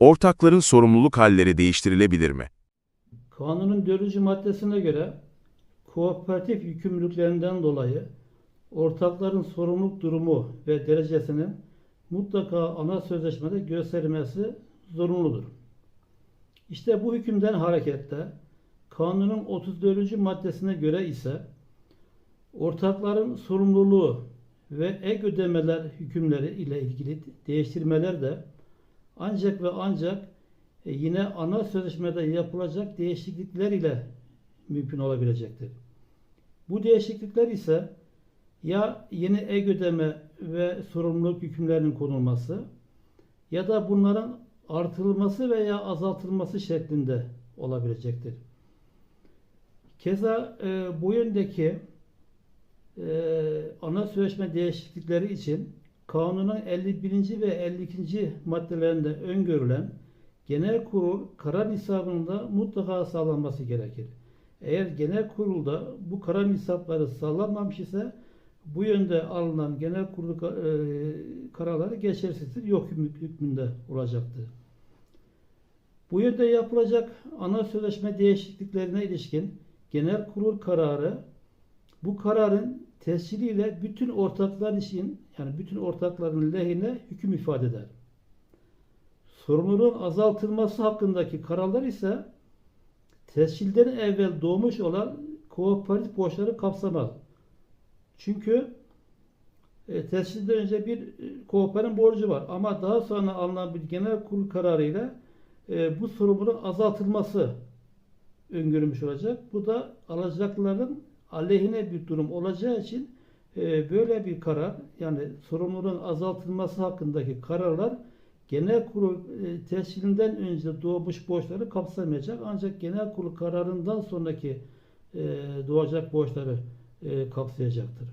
Ortakların sorumluluk halleri değiştirilebilir mi? Kanunun 4. maddesine göre kooperatif yükümlülüklerinden dolayı ortakların sorumluluk durumu ve derecesinin mutlaka ana sözleşmede gösterilmesi zorunludur. İşte bu hükümden hareketle kanunun 34. maddesine göre ise ortakların sorumluluğu ve ek ödemeler hükümleri ile ilgili değiştirmeler de ancak ve ancak e, yine ana sözleşmede yapılacak değişiklikler ile mümkün olabilecektir. Bu değişiklikler ise ya yeni ek ödeme ve sorumluluk hükümlerinin konulması ya da bunların artırılması veya azaltılması şeklinde olabilecektir. Keza e, bu yöndeki e, ana sözleşme değişiklikleri için kanunun 51. ve 52. maddelerinde öngörülen genel kurul karar nisabında mutlaka sağlanması gerekir. Eğer genel kurulda bu karar nisapları sağlanmamış ise bu yönde alınan genel kurul ka- e, kararları geçersizdir, yok hükmü- hükmünde olacaktır. Bu yönde yapılacak ana sözleşme değişikliklerine ilişkin genel kurul kararı bu kararın tesciliyle bütün ortaklar için yani bütün ortakların lehine hüküm ifade eder. Sorumluluğun azaltılması hakkındaki kararlar ise tescilden evvel doğmuş olan kooperatif borçları kapsamaz. Çünkü e, tescilden önce bir e, kooperatif borcu var ama daha sonra alınan bir genel kurul kararıyla e, bu sorumluluğun azaltılması öngörülmüş olacak. Bu da alacaklıların aleyhine bir durum olacağı için e, böyle bir karar yani sorumluluğun azaltılması hakkındaki kararlar genel kurul e, tescilinden önce doğmuş borçları kapsamayacak. Ancak genel kurul kararından sonraki e, doğacak borçları e, kapsayacaktır.